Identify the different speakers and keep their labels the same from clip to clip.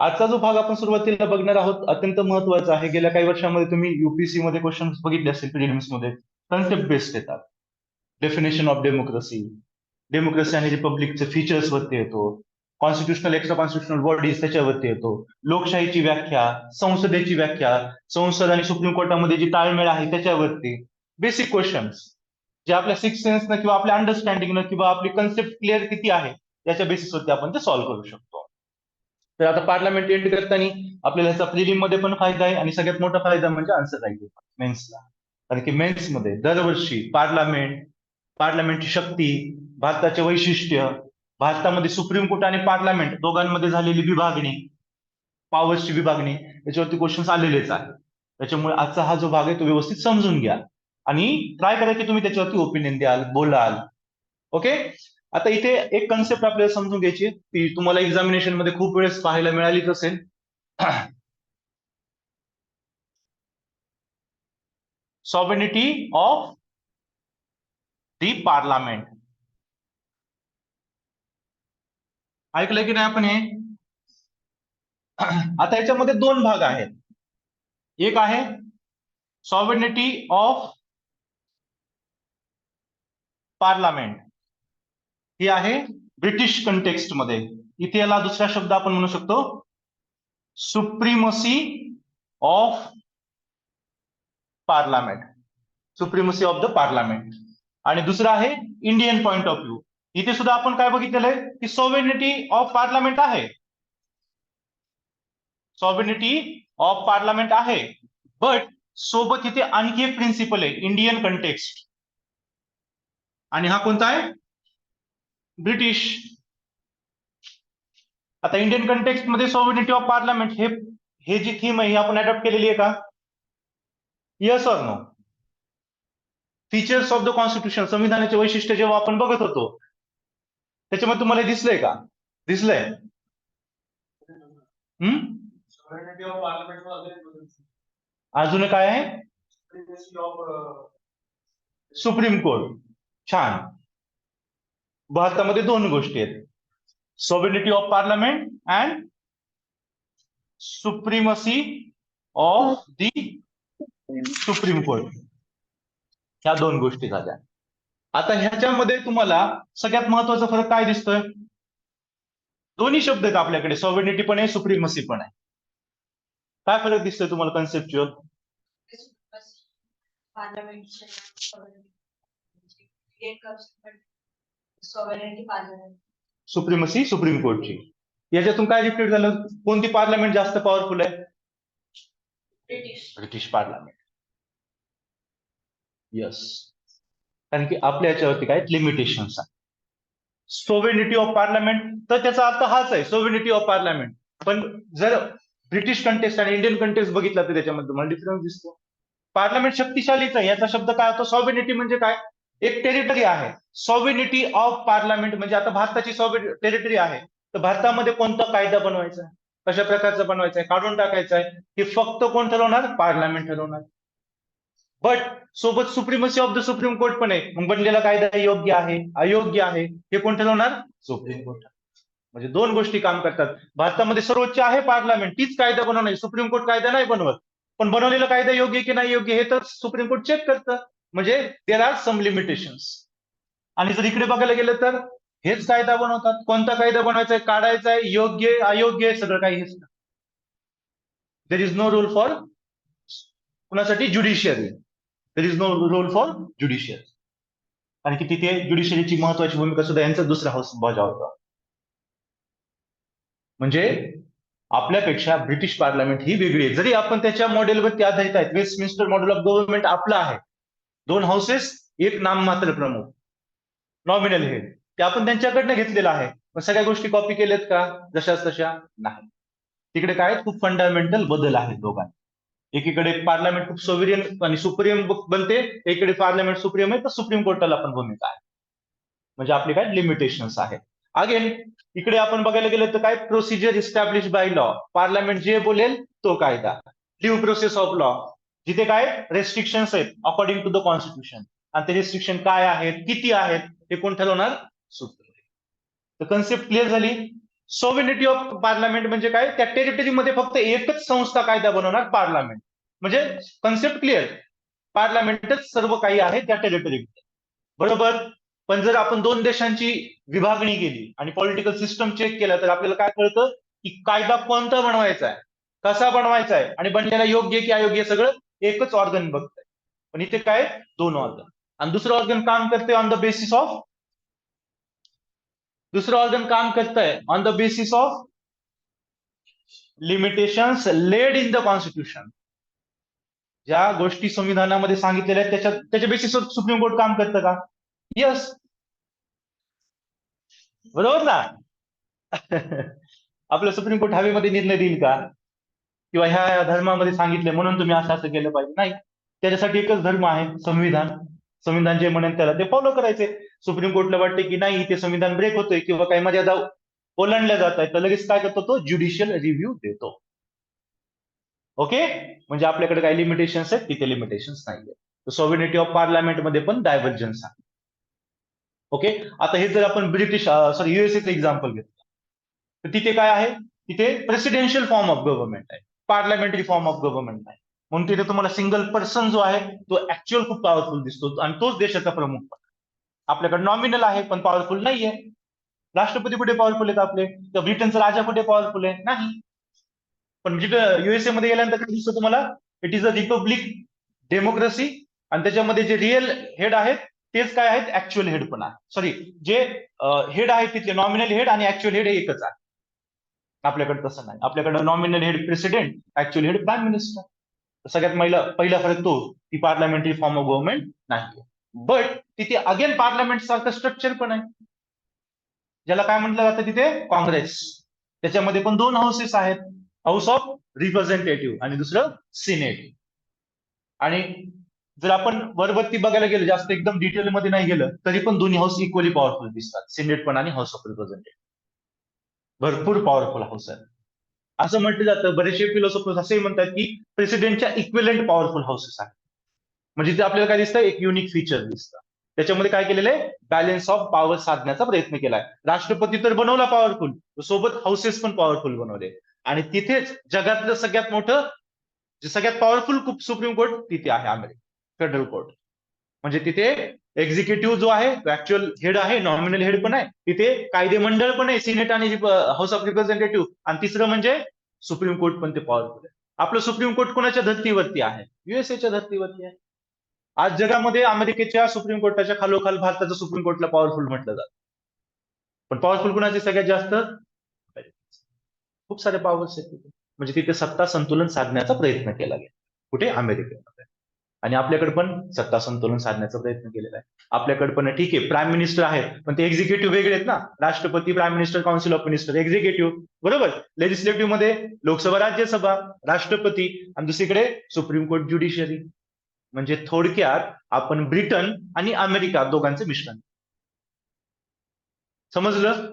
Speaker 1: आजचा जो भाग आपण सुरुवातीला बघणार आहोत अत्यंत महत्त्वाचा आहे. गेल्या काही वर्षांमध्ये तुम्ही युपीसी मध्ये क्वेश्चन बघितले असतील प्रिलिम्समध्ये. कन्सेप्ट बेस्ड येतात. डेफिनेशन ऑफ डेमोक्रेसी डेमोक्रेसी आणि रिपब्लिकचे फीचर्स वरती येतो. कॉन्स्टिट्युशनल एक्स्ट्रा कॉन्स्टिट्युशनल बॉडीज त्याच्यावरती येतो. लोकशाहीची व्याख्या संसदेची व्याख्या संसद आणि सुप्रीम कोर्टामध्ये जी ताळमेळ आहे त्याच्यावरती बेसिक क्वेश्चन्स जे आपल्या सिक्स सेन्सनं किंवा आपल्या अंडरस्टँडिंगनं किंवा आपली कन्सेप्ट क्लिअर किती आहे त्याच्या बेसिसवरती आपण ते सॉल्व्ह करू शकतो. तर आता पार्लमेंट एंड करताना आपल्याला ह्याचा प्रिलिममध्ये पण फायदा आहे आणि सगळ्यात मोठा फायदा म्हणजे आन्सर आहे मेन्सला कारण की मध्ये दरवर्षी पार्लमेंट पार्लमेंटची शक्ती भारताचे वैशिष्ट्य भारतामध्ये सुप्रीम कोर्ट आणि पार्लमेंट दोघांमध्ये झालेली विभागणी पॉवर्सची विभागणी याच्यावरती क्वेश्चन्स आलेलेच आहे त्याच्यामुळे आजचा हा जो भाग आहे तो व्यवस्थित समजून घ्या. आणि ट्राय करा की तुम्ही त्याच्यावरती ओपिनियन द्याल बोलाल. ओके आता इथे एक कन्सेप्ट आपल्याला समजून घ्यायची ती तुम्हाला एक्झामिनेशनमध्ये खूप वेळेस पाहायला मिळालीच असेल. सॉव्हनिटी ऑफ दी पार्लमेंट ऐकलं की नाही आपण हे? आता याच्यामध्ये दोन भाग आहेत. एक आहे सॉव्हनिटी ऑफ पार्लमेंट ही आहे ब्रिटिश कंटेक्स्टमध्ये इथे याला दुसरा शब्द आपण म्हणू शकतो supremacy of parliament supremacy of the parliament आणि दुसरं आहे इंडियन पॉइंट ऑफ व्ह्यू इथे सुद्धा आपण काय बघितलेलं आहे? की सॉव्हेनिटी ऑफ पार्लमेंट आहे. सॉव्हेनिटी ऑफ पार्लमेंट आहे. बट सोबत इथे आणखी एक प्रिन्सिपल आहे इंडियन कंटेक्स्ट आणि हा कोणता आहे? ब्रिटिश. आता इंडियन कंटेक्स्टमध्ये सॉव्हेनिटी ऑफ पार्लमेंट हे हे जी थीम आहे ही आपण अडॉप्ट केलेली आहे का? Yes or no features of the constitution संविधानाचे वैशिष्ट्य जेव्हा आपण बघत होतो त्याच्यामध्ये तुम्हाला दिसलंय का? दिसलंय. अजून काय आहे? सुप्रीम कोर्ट छान. भारतामध्ये दोन गोष्टी आहेत. Sovereignty of parliament and supremacy of the supreme court ह्या दोन गोष्टी झाल्या. आता ह्याच्यामध्ये तुम्हाला सगळ्यात महत्त्वाचा फरक काय दिसतोय? दोन्ही शब्द आहेत आपल्याकडे. सॉव्हिनिटी पण आहे सुप्रीमसी पण आहे. काय फरक दिसतोय तुम्हाला कन्सेप्च्युअल सुप्रीमसी सुप्रीम कोर्टची याच्यातून काय रिफ्लेक्ट झालं? कोणती पार्लमेंट जास्त पॉवरफुल आहे? ब्रिटिश पार्लमेंट यस कारण की आपल्या याच्यावरती काय? लिमिटेशन्स आहे. सोव्हेनिटी ऑफ पार्लमेंट तर त्याचा अर्थ हाच आहे सोव्हेनिटी ऑफ पार्लमेंट पण जर ब्रिटिश कंटेस्ट आणि इंडियन कंटेस्ट बघितला तर त्याच्यामध्ये तुम्हाला डिफरन्स दिसतो. पार्लमेंट शक्तिशालीच आहे याचा शब्द काय होतो? सॉव्हेनिटी म्हणजे काय? एक टेरिटरी आहे. सॉविनिटी ऑफ पार्लमेंट म्हणजे आता भारताची सॉव्हे टेरिटरी आहे. तर भारतामध्ये कोणता कायदा बनवायचा? आहे कशा प्रकारचा बनवायचा? आहे काढून टाकायचा आहे. हे फक्त कोण ठरवणार? पार्लमेंट ठरवणार. बट सोबत supremacy of the supreme court पण आहे. मग बनलेला कायदा योग्य आहे? अयोग्य आहे? हे कोण ठरवणार? सुप्रीम कोर्ट म्हणजे दोन गोष्टी काम करतात. भारतामध्ये सर्वोच्च आहे पार्लमेंट तीच कायदा बनवणार सुप्रीम कोर्ट कायदा नाही बनवत. पण बनवलेला कायदा योग्य की नाही योग्य हे तर सुप्रीम कोर्ट चेक करतं. म्हणजे देर आर सम लिमिटेशन्स आणि जर इकडे बघायला गेलं तर हेच कायदा बनवतात. कोणता कायदा बनवायचा आहे? काढायचा आहे. योग्य अयोग्य सगळं काही हेच there is no rule for कुणासाठी? Judiciary there is no role for judiciary कारण की तिथे ज्युडिशियरीची महत्वाची भूमिका सुद्धा यांचा दुसरा हाऊस बजावतो म्हणजे आपल्यापेक्षा ब्रिटिश पार्लमेंट ही वेगळी आहे. जरी आपण त्याच्या मॉडेलवरती आधारित आहेत वेस्टमिन्स्टर मॉडेल ऑफ गव्हर्नमेंट आपलं आहे. दोन हाऊसेस एक नाममात्र प्रमुख. नॉमिनल हेड ते आपण त्यांच्याकडनं घेतलेलं आहे. पण सगळ्या गोष्टी कॉपी केल्यात का? जशाच तशा नाही. तिकडे काय? खूप फंडामेंटल बदल आहेत दोघांना एकीकडे पार्लमेंट खूप सोव्हिरियन आणि सुप्रीम बनते. एकीकडे पार्लमेंट सुप्रीम आहे. तर सुप्रीम कोर्टाला पण भूमिका आहे. म्हणजे आपले काय? लिमिटेशन्स आहेत. अगेन इकडे आपण बघायला गेलं तर काय? Procedure established by law parliament जे बोलेल तो कायदा. ड्यू प्रोसेस ऑफ लॉ जिथे काय रेस्ट्रिक्शन्स आहेत अकॉर्डिंग टू द कॉन्स्टिट्यूशन आणि ते रेस्ट्रिक्शन काय आहेत किती आहेत हे कोण ठरवणार? सुप्रीम. तर कन्सेप्ट क्लिअर झाली? सॉविनिटी ऑफ पार्लमेंट म्हणजे काय? त्या टेरिटरीमध्ये फक्त एकच संस्था कायदा बनवणार पार्लमेंट म्हणजे कन्सेप्ट क्लिअर पार्लमेंटच सर्व काही आहे त्या टेरिटरीमध्ये बरोबर? पण जर आपण दोन देशांची विभागणी केली आणि पॉलिटिकल सिस्टम चेक केला तर आपल्याला काय कळतं? की कायदा कोणता बनवायचा आहे? कसा बनवायचा आहे? आणि बनलेला योग्य की अयोग्य सगळं? एकच ऑर्गन बघतंय. पण इथे काय दोन ऑर्गन आणि दुसरं ऑर्गन काम करते ऑन द बेसिस ऑफ़ दुसरं ऑर्गन काम करतंय on the basis of limitations laid in the constitution ज्या गोष्टी आहेत, त्याच्या त्याच्या बेसिसवर सुप्रीम कोर्ट काम करतं का? यस बरोबर ना? आपलं सुप्रीम कोर्ट हवेमध्ये निर्णय देईल का? किंवा ह्या धर्मामध्ये सांगितले म्हणून तुम्ही असं असं केलं पाहिजे. नाही. त्याच्यासाठी एकच धर्म आहे संविधान. संविधान जे म्हणेल त्याला ते फॉलो करायचे. सुप्रीम कोर्टला वाटते की नाही ते संविधान ब्रेक होतोय किंवा काही मर्यादा ओलांडल्या जात आहेत. तर लगेच काय करतो तो? ज्युडिशियल रिव्ह्यू देतो. ओके म्हणजे आपल्याकडे काही लिमिटेशन्स आहेत तिथे लिमिटेशन्स नाहीये. सॉव्हिनिटी ऑफ पार्लमेंटमध्ये पण डायव्हर्जन्स आहे. ओके आता हे जर आपण ब्रिटिश सॉरी युएसएचं एक्झाम्पल घेतलं. तर तिथे काय आहे? तिथे प्रेसिडेन्शियल फॉर्म ऑफ गव्हर्नमेंट आहे. पार्लमेंटरी फॉर्म ऑफ गव्हर्नमेंट आहे म्हणून तिथे तुम्हाला सिंगल पर्सन जो आहे तो ऍक्च्युअल खूप पॉवरफुल दिसतो. आणि तोच देशाचा प्रमुख पण आपल्याकडे नॉमिनल आहे पण पॉवरफुल नाहीये. राष्ट्रपती कुठे पॉवरफुल आहेत आपले? तर ब्रिटनचा राजा कुठे पॉवरफुल आहे? नाही. पण जिथं युएसए मध्ये गेल्यानंतर काय दिसतं तुम्हाला? It is a republic democracy आणि त्याच्यामध्ये जे रिअल हेड आहेत तेच काय आहेत? ऍक्च्युअल हेड पण आहे सॉरी जे हेड आहेत तिथले नॉमिनल हेड आणि ऍक्च्युअल हेड एकच आहे. आपल्याकडे तसं नाही. आपल्याकडे nominal head president actual head prime minister सगळ्यात महिला पहिला फरक तो की पार्लमेंटरी फॉर्म ऑफ गव्हर्नमेंट नाही. बट तिथे अगेन पार्लमेंट सारखं स्ट्रक्चर पण आहे. ज्याला काय म्हटलं जातं तिथे? काँग्रेस त्याच्यामध्ये पण दोन हाऊसेस आहेत. हाऊस ऑफ रिप्रेझेंटेटिव्ह आणि दुसरं सिनेट आणि जर आपण वरवरती बघायला गेलो जास्त एकदम डिटेलमध्ये नाही गेलं तरी पण दोन्ही हाऊस इक्वली पॉवरफुल दिसतात. सिनेट पण आणि हाऊस ऑफ रिप्रेझेंटेटिव्ह भरपूर पॉवरफुल हाऊस आहे हो असं म्हटलं जातं बरेचसे फिलॉसॉफर्स असेही म्हणतात की प्रेसिडेंटच्या इक्विलंट पॉवरफुल हाऊसेस आहेत. म्हणजे ते आपल्याला काय दिसतं? एक युनिक फीचर दिसतं. त्याच्यामध्ये काय केलेलं आहे? बॅलन्स ऑफ पॉवर साधण्याचा प्रयत्न केलाय. राष्ट्रपती तर बनवला पॉवरफुल सोबत हाऊसेस पण पॉवरफुल बनवले. आणि तिथेच जगातलं सगळ्यात मोठं जे सगळ्यात पॉवरफुल सुप्रीम कोर्ट तिथे आहे अमेरिका फेडरल कोर्ट म्हणजे तिथे एक्झिक्युटिव्ह जो आहे ऍक्च्युअल हेड आहे नॉमिनल हेड पण आहे. तिथे कायदे मंडळ पण आहे सिनेट आणि हाऊस ऑफ रिप्रेझेंटेटिव्ह आणि तिसरं म्हणजे सुप्रीम कोर्ट पण ते पॉवरफुल आहे. आपलं सुप्रीम कोर्ट कोणाच्या धर्तीवरती आहे? युएसएच्या धर्तीवरती आहे. आज जगामध्ये अमेरिकेच्या सुप्रीम कोर्टाच्या खालोखाल भारताचं सुप्रीम कोर्टला पॉवरफुल म्हटलं जातं. पण पॉवरफुल कुणाचे? सगळ्यात जास्त खूप सारे पॉवर्स आहेत तिथे. म्हणजे तिथे सत्ता संतुलन साधण्याचा प्रयत्न केला गेला. कुठे? अमेरिकेमध्ये. आणि आपल्याकडे पण सत्ता संतुलन साधण्याचा प्रयत्न केलेला आहे. आपल्याकडे पण ठीक आहे प्राईम मिनिस्टर आहेत पण ते एक्झिक्युटिव्ह वेगळे आहेत ना. राष्ट्रपती prime minister council of minister executive बरोबर? लेजिस्लेटिव्हमध्ये लोकसभा राज्यसभा राष्ट्रपती आणि दुसरीकडे सुप्रीम कोर्ट ज्युडिशियरी म्हणजे थोडक्यात आपण ब्रिटन आणि अमेरिका दोघांचं मिश्रण. समजलं?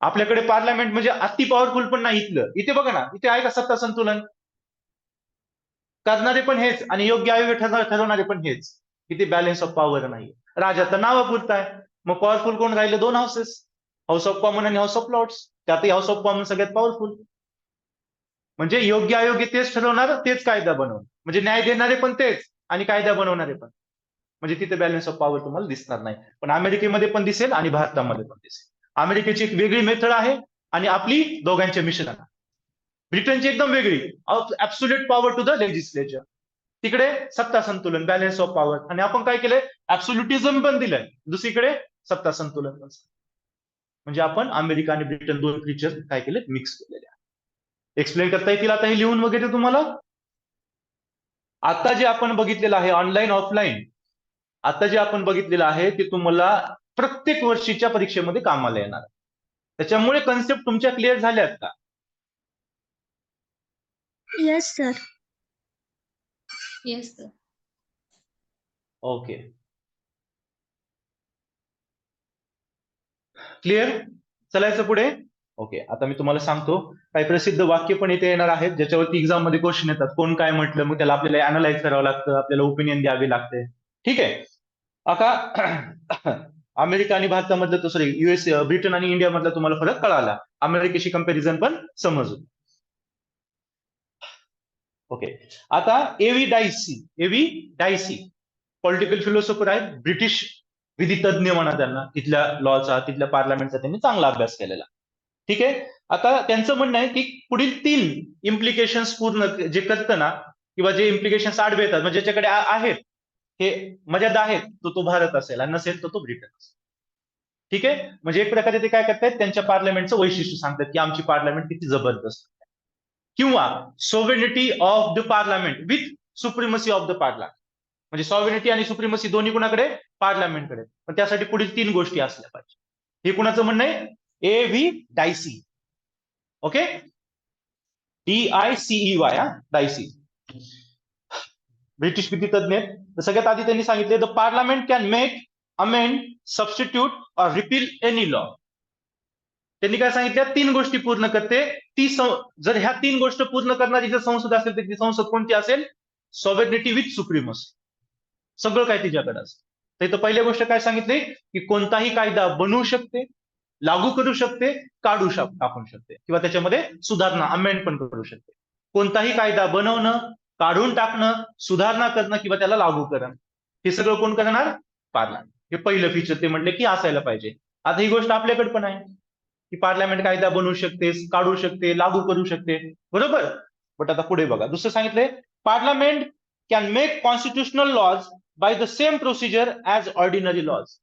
Speaker 1: आपल्याकडे पार्लमेंट म्हणजे अति पॉवरफुल पण नाही इथलं. इथे बघा ना इथे आहे का सत्ता संतुलन? करणारे पण हेच आणि योग्य आयोग ठरवणारे पण हेच किती बॅलन्स ऑफ पॉवर नाही राजा तर नावापुरता आहे. मग पॉवरफुल कोण राहिले? दोन हाऊसेस हाऊस ऑफ कॉमन आणि हाऊस ऑफ लॉर्ड्स त्यातही हाऊस ऑफ कॉमन सगळ्यात पॉवरफुल म्हणजे योग्य आयोग्य तेच ठरवणार तेच कायदा बनवणार म्हणजे न्याय देणारे पण तेच आणि कायदा बनवणारे पण. म्हणजे तिथे बॅलन्स ऑफ पॉवर तुम्हाला दिसणार नाही. पण अमेरिकेमध्ये पण दिसेल आणि भारतामध्ये पण दिसेल. अमेरिकेची एक वेगळी मेथड आहे आणि आपली दोघांचे मिश्रण ब्रिटनची एकदम वेगळी. Absolute power to the legislature तिकडे सत्ता संतुलन बॅलन्स ऑफ पॉवर आणि आपण काय केलंय? ऍब्सोल्युटिझम पण दिलंय. दुसरीकडे सत्ता संतुलन पण. म्हणजे आपण अमेरिका आणि ब्रिटन दोन फीचर काय केले मिक्स केलेले आहे एक्सप्लेन करता येतील आता हे लिहून वगैरे तुम्हाला? आता जे आपण बघितलेलं आहे ऑनलाईन ऑफलाईन आता जे आपण बघितलेलं आहे ते तुम्हाला प्रत्येक वर्षीच्या परीक्षेमध्ये कामाला येणार त्याच्यामुळे कन्सेप्ट तुमच्या क्लिअर झाल्यात का?
Speaker 2: Yes sir
Speaker 3: yes sir
Speaker 1: okay clear चलायचं पुढे. ओके आता मी तुम्हाला सांगतो. काही प्रसिद्ध वाक्य पण इथे येणार आहेत ज्याच्यावरती एक्झाममध्ये क्वेश्चन येतात. कोण काय म्हटलं मग त्याला आपल्याला अनालाइज करावं लागतं आपल्याला ओपिनियन द्यावी लागते. ठीक आहे? आता अमेरिका आणि भारतामधलं तो सॉरी युएस ब्रिटन आणि इंडिया मधला तुम्हाला फरक कळाला. अमेरिकेशी कंपॅरिझन पण समजू ओके आता A V Dicey A V Dicey political philosopher आहेत. ब्रिटिश विधितज्ञ म्हणा त्यांना. तिथल्या लॉचा तिथल्या पार्लमेंटचा त्यांनी चांगला अभ्यास केलेला. ठीक आहे? आता त्यांचं म्हणणं आहे की पुढील तीन इम्प्लिकेशन पूर्ण जे करतं ना किंवा जे इम्प्लिकेशन्स आडवे येतात म्हणजे ज्याच्याकडे आहेत हे मर्यादा आहेत तो तो भारत असेल. आणि नसेल तर तो ब्रिटन असेल. ठीक आहे? म्हणजे एक प्रकारे ते काय करतायत? त्यांच्या पार्लमेंटचं वैशिष्ट्य सांगतात की आमची पार्लमेंट किती जबरदस्त. किंवा sovereignty of the parliament with supremacy of the parliament म्हणजे सॉव्हनिटी आणि सुप्रिमसी दोन्ही कुणाकडे? पार्लमेंटकडे पण त्यासाठी पुढील तीन गोष्टी असल्या पाहिजे. हे कुणाचं म्हणणं आहे? A V Dicey okay D I C E Y हा? डायसी ब्रिटिश विधी तज्ञ तर सगळ्यात आधी त्यांनी सांगितले the parliament can make amend substitute or repeal any law त्यांनी काय सांगितलं? तीन गोष्टी पूर्ण करते. ती जर ह्या तीन गोष्ट पूर्ण करणारी जर संसद असेल तर ती संसद कोणती असेल? सॉव्हर्निटी विथ सुप्रिमसी सगळं काय तिच्याकडे असेल. तर इथं पहिली गोष्ट काय सांगितली? की कोणताही कायदा बनवू शकते लागू करू शकते काढू शक टाकू शकते. किंवा त्याच्यामध्ये सुधारणा अमेंड पण करू शकते. कोणताही कायदा बनवणं काढून टाकणं सुधारणा करणं किंवा त्याला लागू करणं हे सगळं कोण करणार? पार्लमेंट हे पहिलं फीचर ते म्हटले की असायला पाहिजे. आता ही गोष्ट आपल्याकडे पण आहे. की पार्लमेंट कायदा बनवू शकते काढू शकते लागू करू शकते. बरोबर? बट आता पुढे बघा. दुसरं सांगितलंय parliament can make constitutional laws by the same procedure as ordinary laws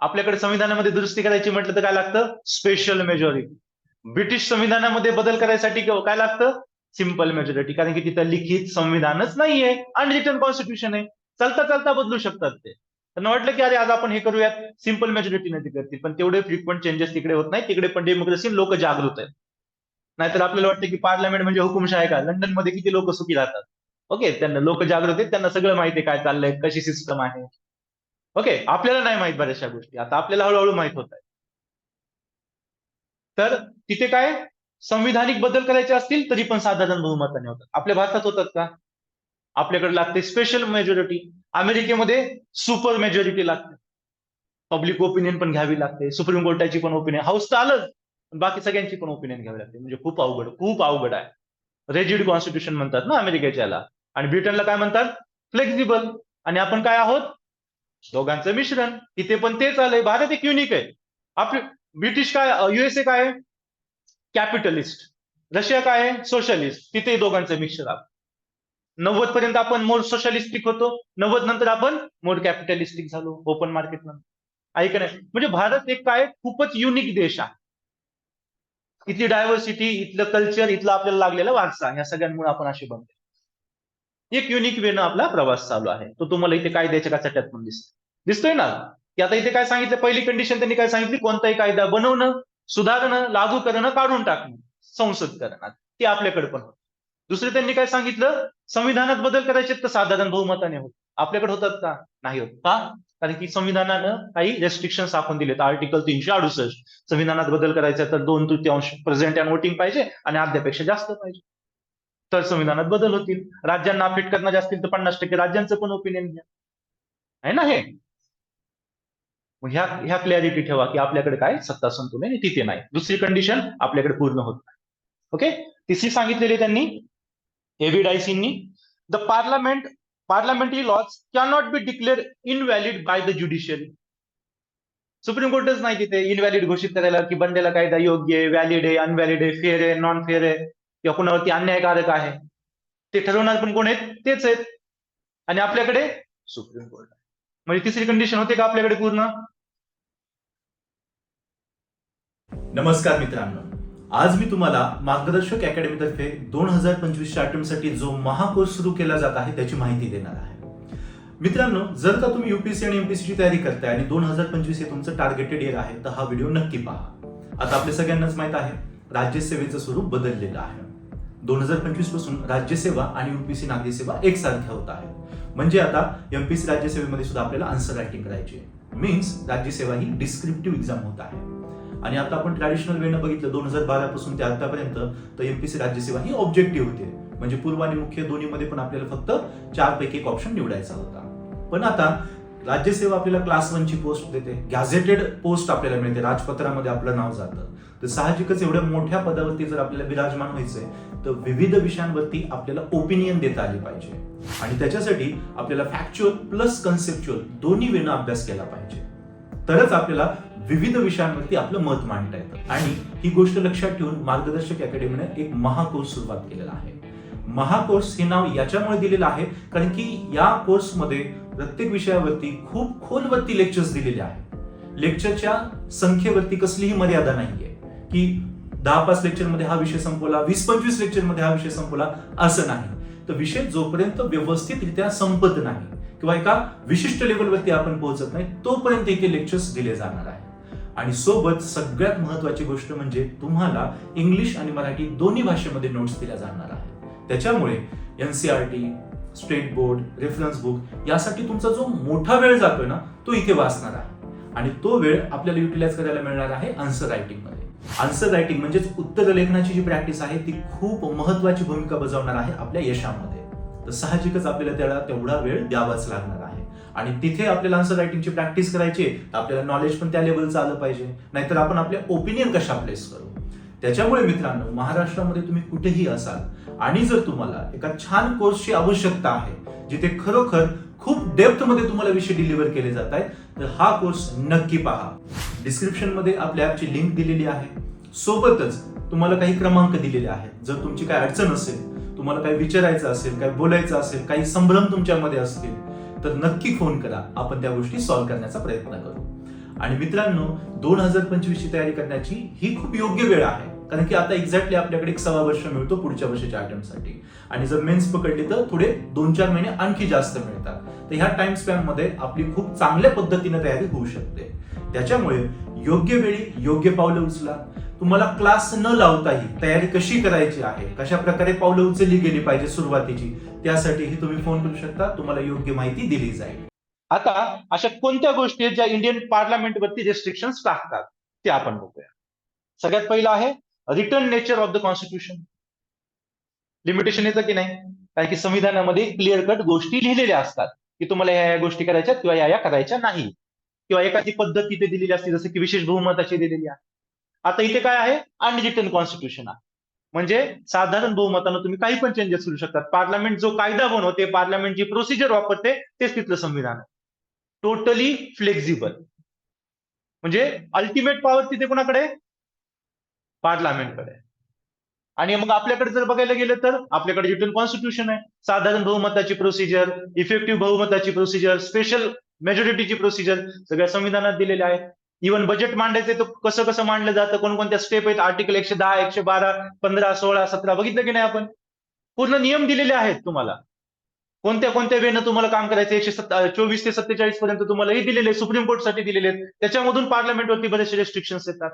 Speaker 1: आपल्याकडे संविधानामध्ये दुरुस्ती करायची म्हटलं तर काय लागतं? स्पेशल मेजॉरिटी ब्रिटिश संविधानामध्ये बदल करायसाठी काय लागतं? सिंपल मेजॉरिटी कारण की तिथं लिखित संविधानच नाहीये. अनरिटन कॉन्स्टिट्यूशन आहे. चालता चालता बदलू शकतात ते. त्यांना वाटलं की अरे आज आपण हे करूयात. सिंपल मेजॉरिटी नाही करतील पण तेवढे फ्रिक्वेंट चेंजेस तिकडे होत नाही. तिकडे पण डेमोक्रेसी लोक जागृत आहेत. नाहीतर आपल्याला वाटतं की पार्लमेंट म्हणजे हुकुमशाही का? लंडनमध्ये किती लोक सुखी राहतात? ओके त्यांना लोक जागृत आहेत. त्यांना सगळं माहिती आहे काय चाललंय कशी सिस्टम आहे. ओके आपल्याला नाही माहीत बऱ्याचशा गोष्टी. आता आपल्याला हळूहळू माहीत होत आहे. तर तिथे काय? संविधानिक बदल करायचे असतील तरी पण साधारण बहुमताने होतात. आपल्या भारतात होतात का? आपल्याकडे लागते स्पेशल मेजॉरिटी अमेरिकेमध्ये सुपर मेजॉरिटी लागते. पब्लिक ओपिनियन पण घ्यावी लागते. सुप्रीम कोर्टाची पण ओपिनियन हाऊस तर आलंच. पण बाकी सगळ्यांची पण ओपिनियन घ्यावी लागते. म्हणजे खूप अवघड खूप अवघड आहे. रेजिड कॉन्स्टिट्यूशन म्हणतात ना अमेरिकेच्याला. आणि ब्रिटनला काय म्हणतात? फ्लेक्झिबल आणि आपण काय आहोत? दोघांचं मिश्रण. इथे पण तेच आलंय. भारत एक युनिक आहे. आपले ब्रिटिश काय युएसए काय कॅपिटलिस्ट रशिया काय आहे? सोशलिस्ट तिथे दोघांचं मिश्रण. नव्वद पर्यंत आपण मोर सोशलिस्टिक होतो. नव्वद नंतर आपण मोर कॅपिटलिस्टिक झालो ओपन मार्केट नंतर ऐक नाही? म्हणजे भारत एक काय? खूपच युनिक देश आहे. इथली डायव्हर्सिटी इथलं कल्चर इथलं आपल्याला लागलेला वारसा या सगळ्यांमुळे आपण असे बनतो एक युनिक वेनं आपला प्रवास चालू आहे. तो तुम्हाला इथे कायद्याच्या काचट्यात पण दिसतो दिसतोय ना? की आता इथे काय सांगितलं? पहिली कंडिशन त्यांनी काय सांगितली? कोणताही कायदा बनवणं सुधारणं लागू करणं काढून टाकणं संसद करणं. ते आपल्याकडे पण होतं. दुसरे त्यांनी काय सांगितलं? संविधानात बदल करायचे तर साधारण बहुमताने होत. आपल्याकडे होतात का? नाही होत. का? कारण की संविधानानं काही रेस्ट्रिक्शन आपण दिलेत. आर्टिकल तीनशे अडुसष्ट. संविधानात बदल करायचा तर दोन तृतीयांश प्रेझेंट अँड वोटिंग पाहिजे आणि अर्ध्यापेक्षा जास्त पाहिजे. तर संविधानात बदल होतील. राज्यांना अफेक्ट करण्याचे असतील तर पन्नास टक्के राज्यांचं पण ओपिनियन घ्या. आहे ना हे? ह्या ह्या क्लॅरिटी ठेवा की आपल्याकडे काय? सत्ता संतुलन आहे, तिथे नाही. दुसरी कंडिशन आपल्याकडे पूर्ण होत नाही. ओके तिसरी सांगितलेली त्यांनी A V डायसींनी the parliament parliamentary laws cannot be declare invalid by the judiciary supreme कोर्टच नाही तिथे इनव्हॅलिड घोषित करायला की बनलेला कायदा योग्य आहे व्हॅलिड आहे अनव्हॅलिड आहे फेअर आहे नॉन फेअर आहे किंवा कुणावरती अन्यायकारक आहे? ते ठरवणार पण कोण आहेत? तेच आहेत. आणि आपल्याकडे? सुप्रीम कोर्ट आहे म्हणजे तिसरी कंडिशन होते का आपल्याकडे पूर्ण?
Speaker 2: नमस्कार मित्रांनो. आज मी तुम्हाला मार्गदर्शक अकॅडमीतर्फे दोन हजार पंचवीसच्या अटेम्प्टसाठी जो महाकोर्स सुरू केला जात आहे त्याची माहिती देणार आहे. मित्रांनो जर का तुम्ही युपीएससी आणि एमपीएससीची तयारी करताय आणि दोन हजार पंचवीस हे तुमचं टार्गेटेड इयर आहे तर हा व्हिडिओ नक्की पहा. आता आपल्या सगळ्यांनाच माहीत आहे राज्यसेवेचं स्वरूप बदललेलं आहे. दोन हजार पंचवीसपासून राज्यसेवा आणि युपीएससी नागरी सेवा एकसारख्या होत आहेत. म्हणजे आता एमपीएससी राज्यसेवेमध्ये सुद्धा आपल्याला आन्सर रायटिंग करायची आहे. मीन्स राज्यसेवा ही डिस्क्रिप्टिव्ह एक्झाम होत आहे. आणि आता आपण ट्रॅडिशनल वेनं बघितलं दोन हजार बारा पासून ते आतापर्यंत तर एमपीसी राज्यसेवा ही ऑब्जेक्टिव्ह होते. म्हणजे पूर्व आणि मुख्य दोन्हीमध्ये पण आपल्याला फक्त चारपैकी एक ऑप्शन निवडायचा होता. पण आता राज्यसेवा आपल्याला क्लास वनची पोस्ट देते. गॅझेटेड पोस्ट आपल्याला मिळते. राजपत्रामध्ये आपलं नाव जातं. तर साहजिकच एवढ्या मोठ्या पदावरती जर आपल्याला विराजमान व्हायचंय तर विविध विषयांवरती आपल्याला ओपिनियन देता आली पाहिजे. आणि त्याच्यासाठी आपल्याला फॅक्च्युअल प्लस कन्सेप्च्युअल दोन्ही वेळा अभ्यास केला पाहिजे. तरच आपल्याला विविध विषयांवरती आपलं मत मांडता येतं. आणि ही गोष्ट लक्षात ठेवून मार्गदर्शक अकॅडमीने एक महाकोर्स सुरुवात केलेला आहे. महाकोर्स हे नाव याच्यामुळे दिलेलं आहे कारण की या कोर्समध्ये प्रत्येक विषयावरती खूप खोलवरती लेक्चर्स दिलेले आहेत. लेक्चरच्या संख्येवरती कसलीही मर्यादा नाहीये. की दहा पाच लेक्चरमध्ये हा विषय संपवला वीस पंचवीस लेक्चरमध्ये हा विषय संपवला असं नाही. तर विषय जोपर्यंत व्यवस्थितरित्या संपत नाही किंवा एका विशिष्ट लेवलवरती आपण पोहोचत नाही तोपर्यंत इथे लेक्चर्स दिले जाणार आहे आणि सोबत सगळ्यात महत्वाची गोष्ट म्हणजे तुम्हाला इंग्लिश आणि मराठी दोन्ही भाषेमध्ये नोट्स दिल्या जाणार आहे त्याच्यामुळे NCERT state board reference book यासाठी तुमचा जो मोठा वेळ जातोय ना तो इथे वाचणार आहे. आणि तो वेळ आपल्याला युटिलाइज करायला मिळणार आहे आन्सर रायटिंगमध्ये. आन्सर रायटिंग म्हणजेच उत्तर लेखनाची जी प्रॅक्टिस आहे ती खूप महत्वाची भूमिका बजावणार आहे आपल्या यशामध्ये. तर साहजिकच आपल्याला त्याला तेवढा वेळ द्यावाच लागणार आहे. आणि तिथे आपल्याला आन्सर रायटिंगची प्रॅक्टिस करायची तर आपल्याला नॉलेज पण त्या लेवलचं आलं पाहिजे. नाहीतर आपण आपल्या ओपिनियन कशा प्लेस करू? त्याच्यामुळे मित्रांनो महाराष्ट्रामध्ये तुम्ही कुठेही असाल आणि जर तुम्हाला एका छान कोर्सची आवश्यकता आहे जिथे खरोखर खूप डेप्थमध्ये तुम्हाला विषय डिलिव्हर केले जात आहेत तर हा कोर्स नक्की पहा. डिस्क्रिप्शनमध्ये आपल्या ॲपची लिंक दिलेली आहे. सोबतच तुम्हाला काही क्रमांक दिलेले आहेत. जर तुमची काही अडचण असेल तुम्हाला काही विचारायचं असेल काही बोलायचं असेल काही संभ्रम तुमच्यामध्ये असतील तर नक्की फोन करा. आपण त्या गोष्टी सॉल्व्ह करण्याचा प्रयत्न करू. आणि मित्रांनो दोन हजार पंचवीस ची तयारी करण्याची ही खूप योग्य वेळ आहे. कारण की आता एक्झॅक्टली आपल्याकडे एक सव्वा वर्ष मिळतो पुढच्या वर्षाच्या अटेम्प्टसाठी आणि जर मेन्स पकडली तर थोडे दोन चार महिने आणखी जास्त मिळतात. तर ह्या टाइम स्पॅनमध्ये आपली खूप चांगल्या पद्धतीने तयारी होऊ शकते. त्याच्यामुळे योग्य वेळी योग्य पावलं उचला. तुम्हाला क्लास न लावताही तयारी कशी करायची आहे? कशा प्रकारे पावलं उचलली गेली पाहिजे सुरुवातीची? त्यासाठीही तुम्ही फोन करू शकता. तुम्हाला योग्य माहिती दिली जाईल.
Speaker 1: आता अशा कोणत्या गोष्टी आहेत ज्या इंडियन पार्लमेंटवरती रेस्ट्रिक्शन टाकतात? ते आपण बघूया. सगळ्यात पहिलं आहे written nature of the constitution limitation येतं की नाही? कारण की संविधानामध्ये क्लिअर कट गोष्टी लिहिलेल्या असतात. की तुम्हाला या या गोष्टी करायच्या किंवा या या करायच्या नाही. किंवा एखादी पद्धत तिथे दिलेली असते जसं की विशेष बहुमताची दिलेली आहे. आता इथे काय आहे? अनरिटन कॉन्स्टिट्यूशन आहे. म्हणजे साधारण बहुमतानं तुम्ही काही पण चेंजेस करू शकतात. पार्लमेंट जो कायदा बनवते पार्लमेंटची प्रोसिजर वापरते तेच तिथलं संविधान आहे. टोटली फ्लेक्झिबल म्हणजे अल्टिमेट पॉवर तिथे कोणाकडे? पार्लमेंटकडे आणि मग आपल्याकडे जर बघायला गेलं तर आपल्याकडे रिटर्न कॉन्स्टिट्यूशन आहे. साधारण बहुमताची प्रोसिजर इफेक्टिव्ह बहुमताची प्रोसिजर स्पेशल मेजॉरिटीची प्रोसिजर सगळ्या संविधानात दिलेल्या आहेत. इव्हन बजेट मांडायचं तर कसं कसं मांडलं जातं कोणकोणत्या स्टेप आहेत आर्टिकल एकशे दहा एकशे बारा पंधरा सोळा सतरा बघितलं की नाही आपण? पूर्ण नियम दिलेले आहेत तुम्हाला. कोणत्या कोणत्या वेनं तुम्हाला काम करायचं एकशे चोवीस ते सत्तेचाळीस पर्यंत तुम्हाला हे दिलेले सुप्रीम कोर्टसाठी दिलेले आहेत. त्याच्यामधून पार्लमेंटवरती बरेचसे रेस्ट्रिक्शन्स येतात.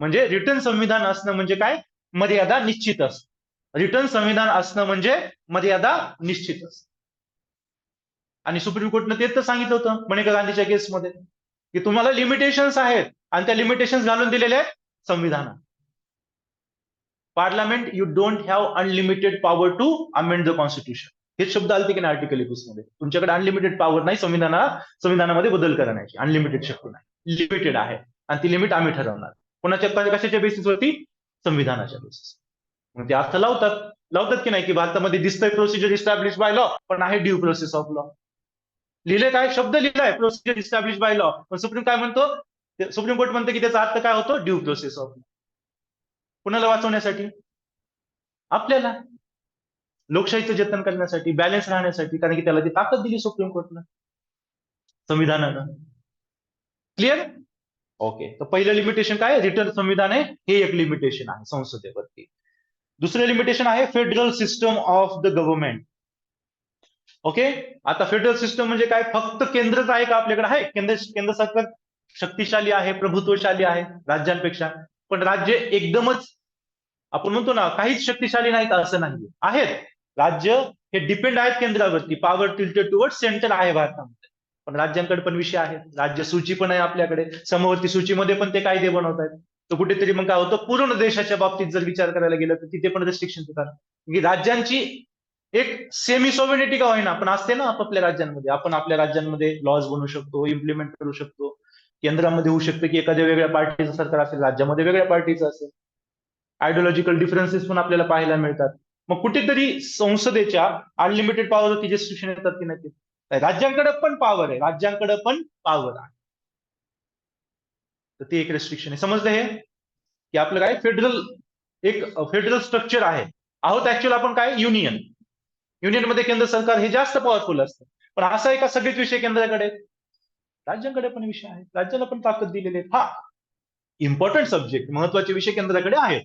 Speaker 1: म्हणजे रिटर्न संविधान असणं म्हणजे काय? मर्यादा निश्चित असणं. रिटर्न संविधान असणं म्हणजे मर्यादा निश्चित असणं. आणि सुप्रीम कोर्टनं तेच तर सांगितलं होतं मणिका गांधीच्या केसमध्ये की तुम्हाला लिमिटेशन्स आहेत आणि त्या लिमिटेशन्स घालून दिलेल्या आहेत संविधानात. Parliament you don't have unlimited power to amend the constitution हेच शब्द आलते की नाही आर्टिकल एकवीसमध्ये तुमच्याकडे अनलिमिटेड पॉवर नाही संविधाना संविधानामध्ये बदल करण्याची. अनलिमिटेड शक्ती नाही. लिमिटेड आहे. आणि ती लिमिट आम्ही ठरवणार. कोणाच्या कशाच्या बेसिसवरती संविधानाच्या बेसिस मग ते अर्थ लावतात. लावतात की नाही? की भारतामध्ये दिसतंय प्रोसिजर इस्टॅब्लिश बाय लॉ पण आहे ड्यू प्रोसेस ऑफ लॉ लिहिले काय? शब्द लिहिलाय. प्रोसिजर इस्टॅब्लिश बाय लॉ पण सुप्रीम काय म्हणतो? सुप्रीम कोर्ट म्हणतं की त्याचा अर्थ काय होतो? ड्यू प्रोसेस ऑफ कुणाला वाचवण्यासाठी? आपल्याला. लोकशाहीचं जतन करण्यासाठी बॅलन्स राहण्यासाठी कारण की त्याला ती ताकद दिली सुप्रीम कोर्टनं संविधानानं. क्लिअर ओके तर पहिलं लिमिटेशन काय? रिटर्न संविधान आहे. हे एक लिमिटेशन आहे संसदेवरती. दुसरं लिमिटेशन आहे federal system of the government okay आता फेडरल सिस्टम म्हणजे काय? फक्त केंद्रच आहे का आपल्याकडे? आहे. केंद्र केंद्र सरकार शक्तिशाली आहे प्रभुत्वशाली आहे राज्यांपेक्षा. पण राज्य एकदमच आपण म्हणतो ना काहीच शक्तिशाली नाहीत असं नाही आहेत. राज्य हे डिपेंड आहेत केंद्रावरती. पॉवर टिल्टेड टुवर्ड सेंटर आहे भारतामध्ये. पण राज्यांकडे पण विषय आहेत. राज्य सूची पण आहे आपल्याकडे. समवर्ती सूचीमध्ये पण ते कायदे बनवत आहेत तर कुठेतरी मग काय होतं? पूर्ण देशाच्या बाबतीत जर विचार करायला गेलं तर तिथे पण रेस्ट्रिक्शन येतात म्हणजे राज्यांची एक सेमी सॉव्हनिटी का होईना पण असते ना आपापल्या राज्यांमध्ये. आपण आपल्या राज्यांमध्ये लॉज बनवू शकतो इम्प्लिमेंट करू शकतो. केंद्रामध्ये होऊ शकतं की एखाद्या वेगळ्या पार्टीचं सरकार असेल राज्यामध्ये वेगळ्या पार्टीचं असेल. आयडिओलॉजिकल डिफरन्सेस पण आपल्याला पाहायला मिळतात. मग कुठेतरी संसदेच्या अनलिमिटेड पॉवरवरती रेस्ट्रिक्शन येतात की नाही राज्यांकडे पण पॉवर आहे. राज्यांकडे पण पॉवर आहे. तर ते एक रेस्ट्रिक्शन आहे. समजलं हे? की आपलं काय? फेडरल एक फेडरल स्ट्रक्चर आहे. आहोत ऍक्च्युअल आपण काय? युनियन युनियनमध्ये केंद्र सरकार हे जास्त पॉवरफुल असतं. पण असं आहे का सगळेच विषय केंद्राकडे आहेत. राज्यांकडे पण विषय आहेत. राज्याला पण ताकद दिलेली आहे हा. इम्पॉर्टंट सब्जेक्ट महत्त्वाचे विषय केंद्राकडे आहेत.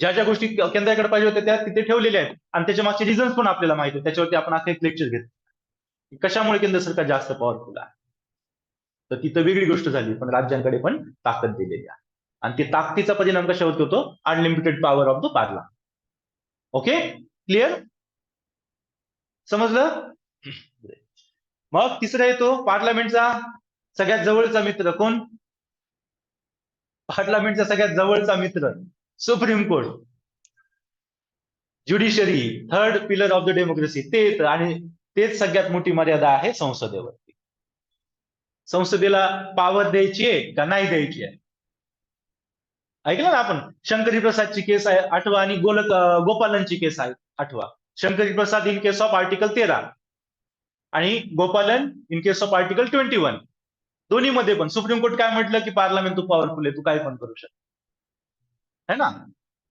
Speaker 1: ज्या ज्या गोष्टी केंद्राकडे पाहिजे होत्या त्या तिथे ठेवलेल्या आहेत. आणि त्याच्या मागचे रिझन्स पण आपल्याला माहिती आहेत. त्याच्यावरती आपण आता एक लेक्चर घेतो कशामुळे केंद्र सरकार जास्त पॉवरफुल आहे? तर तिथं वेगळी गोष्ट झाली पण राज्यांकडे पण ताकद दिलेली आहे. आणि ते ताकदीचा परिणाम कशावरती होतो? अनलिमिटेड पॉवर ऑफ द पार्ला ओके क्लिअर समजलं? मग तिसरा येतो पार्लमेंटचा सगळ्यात जवळचा मित्र कोण? पार्लमेंटचा सगळ्यात जवळचा मित्र supreme court. Judiciary third pillar of the democracy ते येतं आणि तेच सगळ्यात मोठी मर्यादा आहे संसदेवरती. संसदेला पावर द्यायची आहे का नाही द्यायची आहे? ऐकलं ना आपण? शंकरी प्रसादची केस आहे आठवा आणि गोलक गोपालांची केस आहे आठवा. Shankari Prasad in case of article तेरा. आणि Gopalan in case of article twenty one दोन्ही मध्ये पण सुप्रीम कोर्ट काय म्हटलं की पार्लमेंट तू पॉवरफुल आहे तू काय पण करू शकतो. है ना?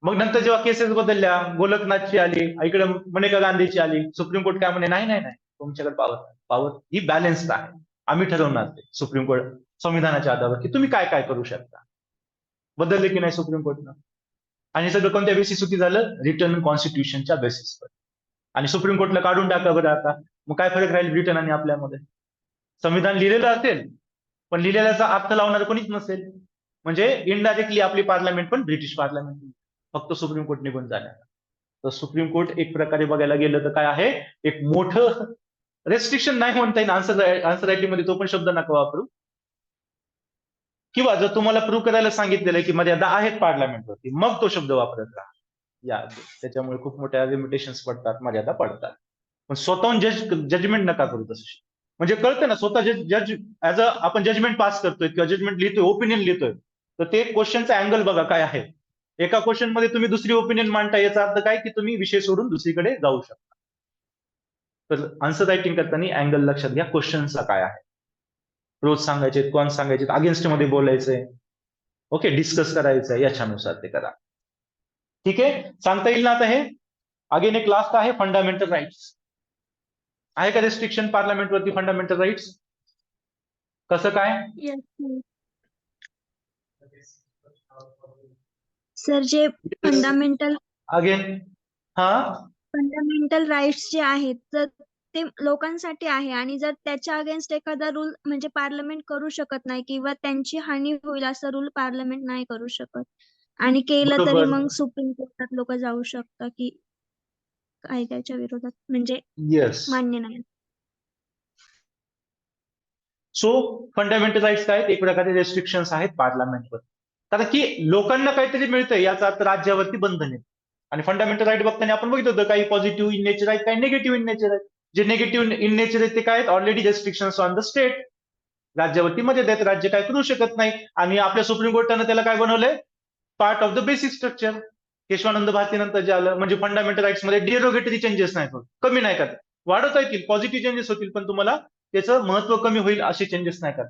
Speaker 1: मग नंतर जेव्हा केसेस बदलल्या गोलकनाथची आली इकडे मनेका गांधीची आली सुप्रीम कोर्ट काय म्हणे नाही नाही नाही तुमच्याकडे पॉवर पॉवर ही बॅलेन्स्ड आहे. आम्ही ठरवणार ते. सुप्रीम कोर्ट संविधानाच्या आधारावर की तुम्ही काय काय करू शकता. बदलले की नाही सुप्रीम कोर्टनं? आणि सगळं कोणत्या बेसिसवरती झालं? रिटर्न कॉन्स्टिट्यूशनच्या बेसिसवर आणि सुप्रीम कोर्टला काढून टाका बरं आता. मग काय फरक राहील ब्रिटन आणि आपल्यामध्ये? संविधान लिहिलेलं असेल पण लिहिलेल्याचा अर्थ लावणार कोणीच नसेल. म्हणजे इनडायरेक्टली आपली पार्लमेंट पण ब्रिटिश पार्लमेंट फक्त सुप्रीम कोर्ट निघून जाणार तर सुप्रीम कोर्ट एक प्रकारे बघायला गेलं तर काय आहे? एक मोठं रेस्ट्रिक्शन नाही म्हणता येईल. आन्सर आन्सर रायटिंगमध्ये तो पण शब्द नका वापरू. किंवा जर तुम्हाला प्रूव्ह करायला सांगितलेलं की मर्यादा आहेत पार्लमेंटवरती मग तो शब्द वापरत राहा. या त्याच्यामुळे खूप मोठ्या लिमिटेशन्स पडतात मर्यादा पडतात. पण स्वतःहून जज जजमेंट नका करू तसं. म्हणजे कळतं ना स्वतः जज जज ऍज अ आपण जजमेंट पास करतोय किंवा जजमेंट लिहितोय ओपिनियन लिहितोय तर ते क्वेश्चनचा अँगल बघा काय आहे. एका क्वेश्चनमध्ये तुम्ही दुसरी ओपिनियन मांडता याचा अर्थ काय? की तुम्ही विषय सोडून दुसरीकडे जाऊ शकता. तर आन्सर रायटिंग करताना अँगल लक्षात घ्या क्वेश्चनचा काय आहे. रोज सांगायचे कॉन सांगायचे अगेन्स्टमध्ये बोलायचंय. ओके डिस्कस करायचंय याच्यानुसार ते करा. ठीक आहे? सांगता येईल ना आता हे? अगेन एक लास्ट आहे फंडामेंटल राईट्स आहे का रेस्ट्रिक्शन पार्लमेंटवरती फंडामेंटल राईट्स कसं काय.
Speaker 3: सर जे फंडामेंटल
Speaker 1: अगेन हा?
Speaker 3: फंडामेंटल राईट्स जे आहेत तर ते लोकांसाठी आहे. आणि जर त्याच्या अगेन्स्ट एखादा रूल म्हणजे पार्लमेंट करू शकत नाही किंवा त्यांची हानी होईल असं रूल पार्लमेंट नाही करू शकत. आणि केलं तरी
Speaker 1: बरोबर.
Speaker 3: मग सुप्रीम कोर्टात लोक जाऊ शकतात की कायद्याच्या विरोधात म्हणजे
Speaker 1: येस
Speaker 3: मान्य नाही.
Speaker 1: सो फंडामेंटल राईट्स काय? आहेत? एक प्रकारे रेस्ट्रिक्शन आहेत पार्लमेंटवर कारण की लोकांना काहीतरी मिळतंय याचा अर्थ राज्यावरती बंधन आहे. आणि फंडामेंटल राईट बघताना आपण बघित होतं काही पॉझिटिव्ह इन नेचर आहेत काही निगेटिव्ह इन नेचर आहेत. जे निगेटिव्ह इन नेचर आहेत ते काय आहेत? Already restriction on the state राज्यावरती मध्ये देत राज्य काय करू शकत नाही. आणि आपल्या सुप्रीम कोर्टानं त्याला काय बनवलंय? Part of the basic structure Keshavananda Bharati नंतर जे आलं म्हणजे फंडामेंटल राईट्समध्ये डिरोगेटरी चेंजेस नाही होत. कमी नाही करत. वाढवता येतील पॉझिटिव्ह चेंजेस होतील पण तुम्हाला त्याचं महत्त्व कमी होईल असे चेंजेस नाही करत.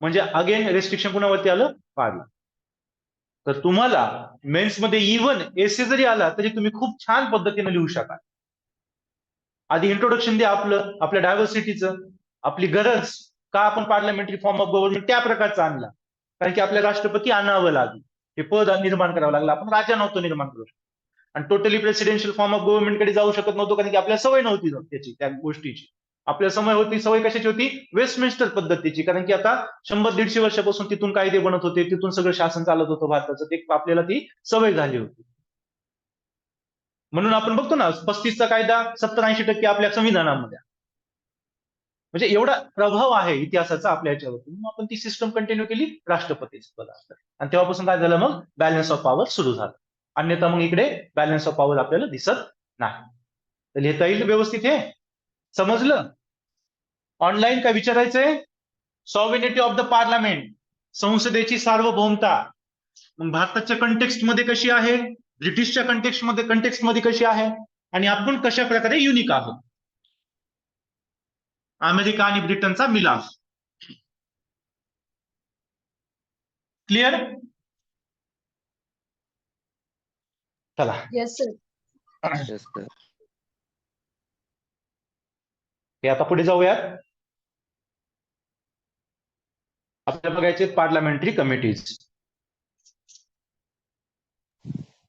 Speaker 1: म्हणजे अगेन रेस्ट्रिक्शन कुणावरती आलं? पाडलं तर तुम्हाला मेन्समध्ये इव्हन एसे जरी आला तरी तुम्ही खूप छान पद्धतीने लिहू शकाल. आधी इंट्रोडक्शन द्या आपलं आपल्या डायव्हर्सिटीचं आपली गरज का आपण पार्लमेंटरी फॉर्म ऑफ गव्हर्नमेंट त्या प्रकारचा आणला? कारण की आपल्या राष्ट्रपती आणावं लागलं. हे पद निर्माण करावं लागलं. आपण राजा नव्हतो निर्माण करू शकतो. आणि टोटली प्रेसिडेन्शियल फॉर्म ऑफ गव्हर्नमेंटकडे जाऊ शकत नव्हतो कारण की आपल्याला सवय नव्हती त्याची त्या गोष्टीची. आपल्या समय होती सवय कशाची होती? वेस्टमिन्स्टर पद्धतीची. कारण की आता शंभर दीडशे वर्षापासून तिथून कायदे बनत होते तिथून सगळं शासन चालत होतं भारताचं. ते आपल्याला ती सवय झाली होती. म्हणून आपण बघतो ना पस्तीसचा कायदा सत्तर ऐंशी टक्के आपल्या संविधानामध्ये. म्हणजे एवढा प्रभाव आहे इतिहासाचा आपल्या याच्यावरती. मग आपण ती सिस्टम कंटिन्यू केली राष्ट्रपती आणि तेव्हापासून काय झालं मग? बॅलन्स ऑफ पॉवर सुरू झालं. अन्यथा मग इकडे बॅलन्स ऑफ पॉवर आपल्याला दिसत नाही. तर लिहिता येईल व्यवस्थित हे? समजलं? ऑनलाईन काय विचारायचंय? सॉव्हिनिटी ऑफ द पार्लमेंट संसदेची सार्वभौमता. मग भारताच्या कंटेक्स्टमध्ये कशी आहे? ब्रिटिशच्या कंटेक्स्टमध्ये कंटेक्स्टमध्ये कशी आहे? आणि आपण कशा प्रकारे युनिक आहोत? अमेरिका आणि ब्रिटनचा मिलाफ. क्लिअर चला.
Speaker 4: Yes sir.
Speaker 1: हे आता पुढे जाऊयात. आपल्याला बघायचे पार्लमेंटरी कमिटीज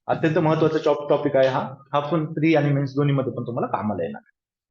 Speaker 1: अत्यंत महत्त्वाचा टॉपिक आहे हा. हा पण प्री आणि मेन्स दोन्ही मध्ये पण तुम्हाला कामाला येणार.